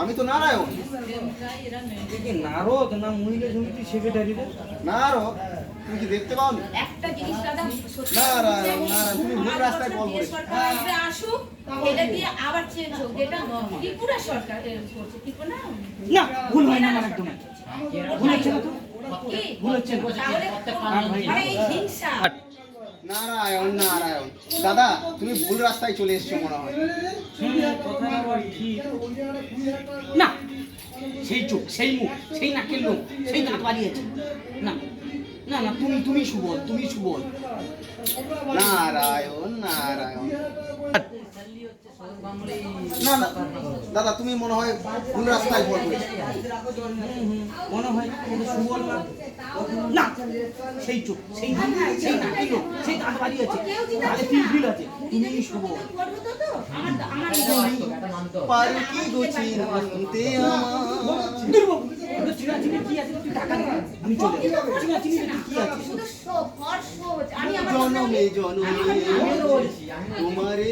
আমি তো নারায়ণ। নারদ না মহিলা সমিতি সেক্রেটারি নারদ? তুমি কি দেখতে পাও একটা জিনিস দাদা নারায়ণ, নারায়ণ, তুমি ভুল রাস্তায় কল দিয়ে করেছ। সরকার আসবে, আসুক, এটা দিয়ে আবার চেঞ্জ হোক যেটা ত্রিপুরা সরকার করছে। ত্রিপুরা? না? না ভুল হয় না আমার একদম ভুল হচ্ছে না তো? ভুল হচ্ছে না। তাহলে হিংসা। নারায়ণ নারায়ণ। দাদা তুমি ভুল রাস্তায় চলে এসছো মনে হয়। না সেই চোখ সেই মুখ সেই নাকের লোক সেই দাঁত বাড়িয়েছে। না না না তুমি তুমি সুবল তুমি সুবল। নারায়ণ নারায়ণ। না না দাদা তুমি মনে হয় ভুল রাস্তায় ভুল করেছ? হুম, মনে হয় সুবল না না! সেই চোখ সেই সেই নাকের লোক সেই দাঁত বাড়িয়েছে তাহলে তিন ফিল আছে? তুমি সুবল? আমার আমার পারো কি গো চিনতে আমার? কি আছে? কি আছে? আমার জনমে। জনমে তোমারে